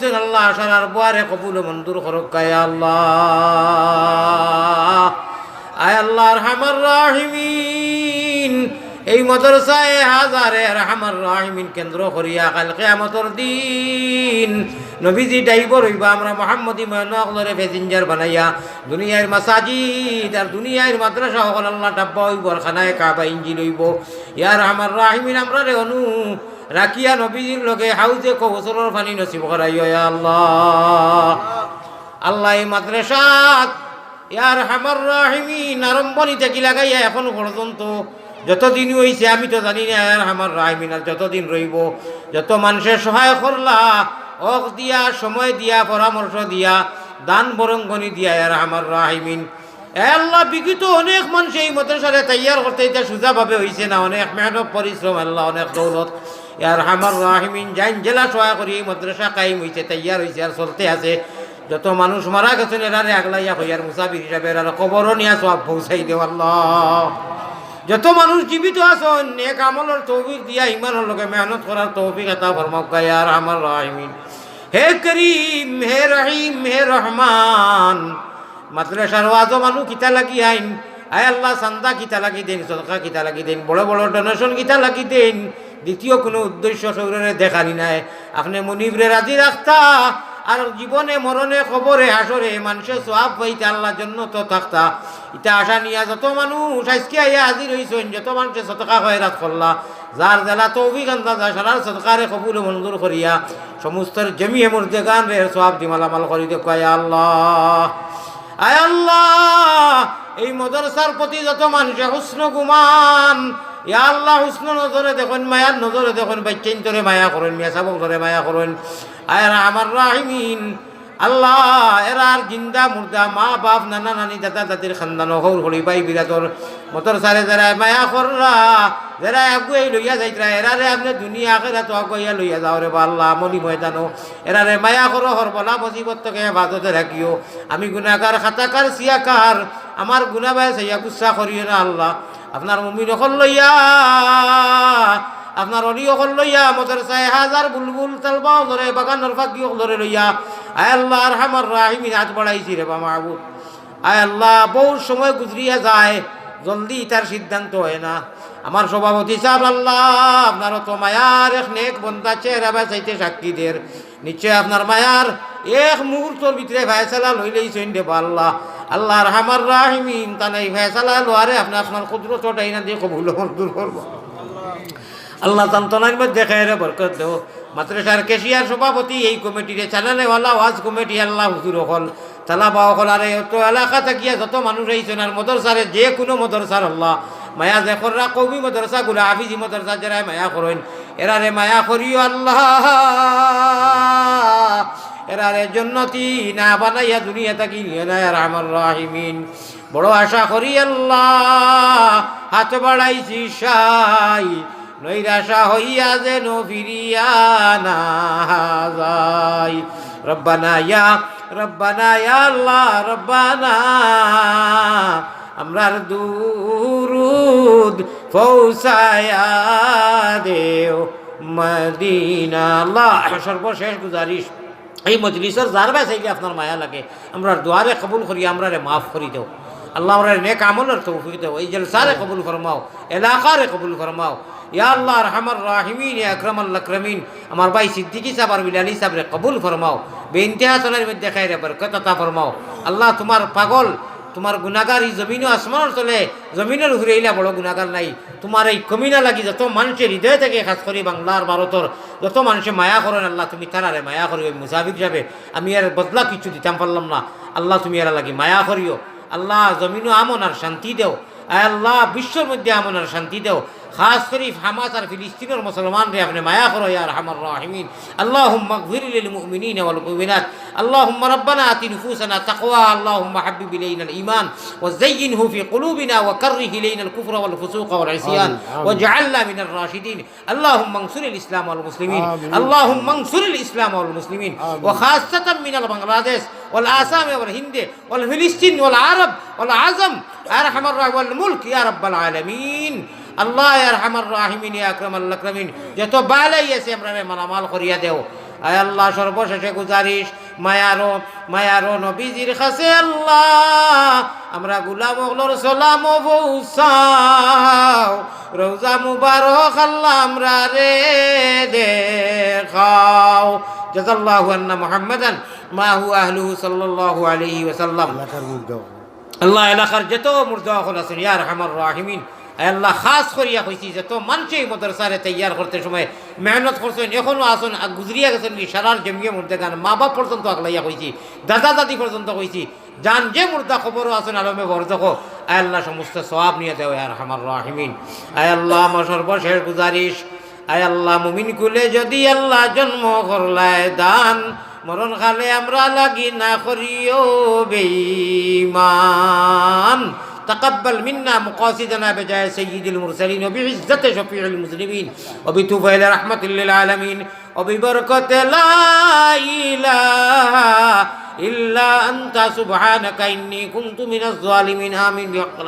হইছেন আল্লাহ সারার বুয়ারে কবুল মন্দুর করক গায় আল্লাহ। আয় আল্লাহর হামার রাহিমিন। এই মদরসায় হাজারে রহমান রাহিমিন কেন্দ্র করিয়া কাল কেয়ামতর দিন নবীজি ডাইবর হইবা আমরা মোহাম্মদী ময়নকলরে প্যাসেঞ্জার বানাইয়া দুনিয়ার মাসাজিদ আর দুনিয়ার মাদ্রাসা সকল আল্লাহ টাব্বা হইব আর খানায় কাবা ইঞ্জিন হইব। ইয়ার রহমান রাহিমিন, আমরা রে অনু রাখিয়া নবীজির লগে হাউজে কবছরের পানি নসিব করাই আল্লাহ। আল্লাহ মাদ্রাসাত ইয়ার হামার রাহিমিন আরম্ভনি থেকে লাগাইয়া এখন পর্যন্ত যতদিন হইছে আমি তো জানি না আর আমার রাহিমিন আর যতদিন রইব, যত মানুষের সহায় করলা অক দিয়া, সময় দিয়া, পরামর্শ দিয়া, দান বরঙ্গনি দিয়া আর আমার রাহিমিন। আল্লাহ, বিকৃত অনেক মানুষ এই মাদ্রাসারে তৈয়ার করতে এটা সোজাভাবে হয়েছে না, অনেক মেহনত, পরিশ্রম, আল্লাহ অনেক দৌলত। ইয়ার হামার রাহিমিন জাইন জেলা সহায় করি, মাদ্রাসা কায়েম হয়েছে তৈয়ার হয়েছে আর চলতে আছে। যত মানুষ মারা গেছেন, এরারে আগলাইয়া হইয়ার মুসাফির হিসাবে এরা কবরও নিয়ে সব পৌঁছাই দেও আল্লাহ। যত মানুষ জীবিত আছেন, নেক আমলের তৌফিক দিয়া ইমানের লগে মেহনত করার তৌফিক এটা ফরমাক গায়ার আমার রাহিমিন। হে করিম, হে রহিম, হে রহমান, মাদ্রাসার ওয়াজও মানুষ কিতা লাগি আইন আয় আল্লাহ সান্দা কিতা লাগি দেন সদকা কিতা লাগি দেন, বড় বড় ডোনেশন কিতা লাগি দেন। দ্বিতীয় কোনো উদ্দেশ্য শরীরে দেখানি নাই। আপনি মনিবরে রাজি রাখতা, আর জীবনে, মরণে খবরে হাসরে মানুষের সব পাইতে আল্লাহ জন্য তো থাকতা। ইটা আশা নিয়া যত মানুষ আজকে আইয়া হাজির হইছেন, যত মানুষের সতকা খয়রাত করলা। যার জেলা তো অভিজ্ঞতা সারার সৎকারে কবুল মঞ্জুর করিয়া সমস্ত জমিয়ে মুর্দে গান রে সব দিমালামাল করি দেখুয়াই আল্লাহ। আয় আল্লাহ এই মদরসার প্রতি যত মানুষে হুস্ন গুমান, ইয়া আল্লাহ হুস্ন নজরে দেখুন, মায়ার নজরে দেখুন, বাচ্চাইন ধরে মায়া করেন, মিয়া সাবক ধরে মায়া করেন। আয়ার আমার রাহিমিন, আল্লাহ এরার জিন্দা মুর্দা, মা, বাপ, নানা, নানি দাদা দাদির খানদানো, হৌর, হলি, বাই বিরাতর মতর সারে যারা মায়া কররা, যারা আগুয়াই লইয়া যাইতরা, এরারে আপনি দুনিয়া আখেরা তো আগুয়াইয়া লইয়া যাও রে বা আল্লাহ মনি ময়দানো এরারে মায়া করো, হরবলা মুসিবত থেকে হেফাজতে রাখিও। আমি গুণাগার খাতাকার, সিয়াকার আমার গুণা গুণাবাই সাইয়া গুসা করিও না আল্লাহ। আপনার মমিন অকল লইয়া, আপনার অলি অকল লইয়া মদের চাই হাজার বুলবুল তালবাও ধরে, বাগানের ফাঁকি ধরে লইয়া, আয় আল্লাহ আর হামার রাহিমিন, হাত বাড়াইছি রে বা মাহবুব। আয় আল্লাহ, বহু সময় গুজরিয়া যায়, জলদি তার সিদ্ধান্ত হয় না। আমার সভাপতি সাহেব আল্লাহ, আপনার তো মায়ার এক নেক বন্ধা চেহারা চাইতে সাক্ষীদের নিশ্চয় আপনার মায়ার এক মুহূর্তর ভিতরে ফেসলা লইলেই দেব আল্লাহ আল্লাহর হামার রাহিমিন। তা নাই ফেসলা লোয়ারে আপনার আপনার ক্ষুদ্র চটাই না দিয়ে কবুল মঞ্জুর করব আল্লাহ তান্তনার মধ্যে দেখায় রে বরকত দেও। মাদ্রাসার কেশিয়ার সভাপতি, এই কমিটিরে চালানেওয়ালা ওয়াজ কমিটি, আল্লাহ হুজুর হল। তালা বাবা হল, আর এত এলাকা থাকিয়া যত মানুষ আইছেন আর মদরসারে যে কোনো মদরসার আল্লাহ। মায়া যে কররা কবি মদরসা, গুলা হাফিজি মদরসা, যারা মায়া করেন, এরারে মায়া করিও আল্লাহ। এরারে জন্নতি, না বানাইয়া দুনিয়া থাকি আমার রাহিমিন। বড় আশা করি আল্লাহ, হাত বাড়াইছি সাই, নৈরাশা হইয়া যেন ফিরিয়া না যাই। রব্বানা ইয়া রব্বানা ইয়া আল্লাহ, রব্বানা, আমরার দুরুদ ফৌসায়া দেও মদিনা আল্লাহ সর্বশেষ গুজারিশ। এই মজলিসের যার বেসাইলে আপনার মায়া লাগে। আমরা দোয়ারে কবুল করি আমরা মাফ করি দেও। আল্লাহ আমরা নেক আমলের তৌফিক দেও। এই জলসারে কবুল ফরমাও, এলাকারে কবুল ফরমাও। ইয়া আল্লাহ রহমান রাহিমিন আকরম আল্লাহ ক্রমিন আমার ভাই সিদ্দিকি সাহেব আর বিলালি সাহেবরে কবুল ফরমাও। বেইন্তেহা চলার মধ্যে খাই রে বরকত ফরমাও। আল্লাহ তোমার পাগল তোমার গুণাগার এই জমিনও আসমানের চলে জমিনের ঘুরে এলে বড় গুণাগার নাই। তোমার এই কমিনা লাগি যত মানুষের হৃদয় থেকে খাস করি বাংলার ভারতর যত মানুষে মায়া করেন আল্লাহ তুমি তারারে মায়া করিও মুসাফিক যাবে। আমি আর বদলা কিছু দিতাম পারলাম না। আল্লাহ তুমি এরা লাগি মায়া করিও। আল্লাহ জমিনও আমন আর শান্তি দেও। আল্লাহ বিশ্বর মধ্যে আমন আর শান্তি দেও খাস করি হামাস আর ফিলিস্তিনের মুসলমান রে আপনি মায়া করো ইয়ার হামার রাহিমিন اللهم اغفر للمؤمنين والمؤمنات اللهم ربنا آت نفوسنا تقوى اللهم حبب إلينا الإيمان وزينه في قلوبنا وكره إلينا الكفر والفسوق والعصيان آمين، آمين. واجعلنا من الراشدين اللهم انصر الإسلام والمسلمين آمين. اللهم انصر الإسلام والمسلمين آمين. وخاصة من ওল আসাম ওল হিন্দে ওল ফিলিস্তিন ওল আরব ওল আজম। আর হামার রাহুল মুল্ক, ইয়া রব্বাল আলমিন। আল্লাহ আর হামার রাহিমিন, ইয়া আকরম আল্লাহ আকরমিন। যত বালাই আছে, আমরা মালামাল করিয়া দেও। আয় আল্লাহ, সর্বশেষে গুজারিশ, মায়ারো মায়ারো নবীজির কাছে আল্লাহ, আমরা গুলাম ওগলোর সালাম পৌঁছাও। রোজা মুবারক আল্লাহ আমরা রে দে খাও জাজাল্লাহু আন্না মুহাম্মাদান মা হু আহলু সাল্লাল্লাহু আলাইহি ওয়াসাল্লাম। আল্লাহ এলাকার যত মুর্দা হল আছেন ইয়ার হামার রাহিমিন আল্লাহ খাস করিয়া কইছি যত মানুষ এই মাদ্রাসারে তৈয়ার করতে সময় মেহনত করছেন এখনও আসুন গুজরিয়া গেছেন কি সারার জমিয়ে মুর্দে গান মা বাপ পর্যন্ত আগলাইয়া কইছি দাদা দাদি পর্যন্ত কইছি যান যে মুর্দা খবরও আছেন আলমে বরদক আয় আল্লাহ সমস্ত সবাব নিয়ে দেও ইয়ার হামার রাহিমিন। আয় আল্লাহ আমার সর্বশেষ গুজারিশ আয় আল্লাহ মুমিন কুলে যদি আল্লাহ জন্ম করলায় দান মরণ খালে আমরা লাগি না করিও বেঈমান تقبل منا مقاصدنا بجاه سيد المرسلين وبعزة شفيع المذنبين وبتوفيل رحمة للعالمين وببركة لا إله إلا أنت سبحانك إني كنت من الظالمين آمين بحق